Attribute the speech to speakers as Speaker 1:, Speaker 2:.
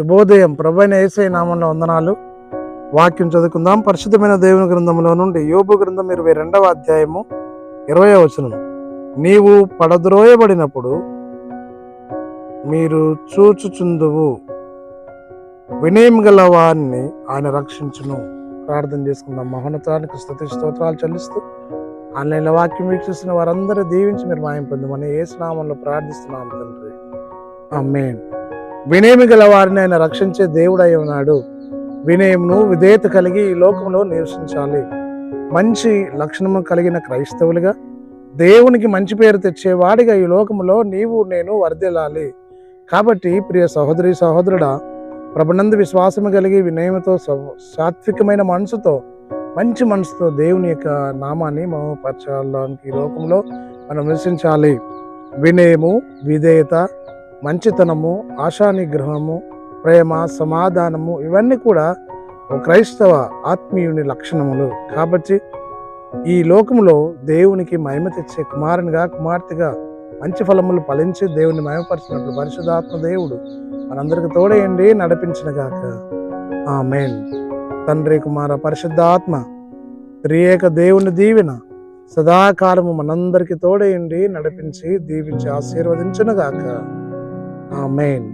Speaker 1: శుభోదయం. ప్రభైన ఏసై నామంలో వందనాలు. వాక్యం చదువుకుందాం. పరిశుద్ధమైన దేవుని గ్రంథంలో నుండి యోబు గ్రంథం ఇరవై రెండవ అధ్యాయము ఇరవై వచనం నీవు పడద్రోయబడినప్పుడు మీరు చూచుచుందువు. వినయం గల వారిని ఆయన రక్షించును. ప్రార్థన చేసుకుందాం. మహోన్నతానికి స్థుతి స్తోత్రాలు చెల్లిస్తూ ఆన్లైన్లో వాక్యం వీక్షిస్తున్న వారందరూ దీవించి మీరు మాయం పొందమని ఏ స్నామంలో ప్రార్థిస్తున్నాం తండ్రి. ఆమేన్. వినయము గల వారిని ఆయన రక్షించే దేవుడై ఉన్నాడు. వినయమును విధేయత కలిగి ఈ లోకంలో నివసించాలి. మంచి లక్షణము కలిగిన క్రైస్తవులుగా దేవునికి మంచి పేరు తెచ్చేవాడిగా ఈ లోకంలో నీవు నేను వర్ధిల్లాలి. కాబట్టి ప్రియ సహోదరి సహోదరుడా ప్రభునందు విశ్వాసము కలిగి వినయముతో సాత్వికమైన మనసుతో మంచి మనసుతో దేవుని యొక్క నామాన్ని మహపరచాలని ఈ లోకంలో మనం నివసించాలి. వినయము విధేయత మంచితనము ఆశానిగ్రహము ప్రేమ సమాధానము ఇవన్నీ కూడా ఒక క్రైస్తవ ఆత్మీయుని లక్షణములు. కాబట్టి ఈ లోకములో దేవునికి మహిమ తెచ్చే కుమారునిగా కుమార్తెగా మంచి ఫలములు ఫలించి దేవుని మహిమపరిచినట్లు పరిశుధాత్మ దేవుడు మనందరికి తోడేయండి నడిపించిన గాక మెయిన్ తండ్రి కుమార పరిశుద్ధాత్మ త్రియేక దేవుని దీవెన సదాకాలము మనందరికి తోడేయండి నడిపించి దీవించి ఆశీర్వదించునుగాక. గాక ஆமேன்.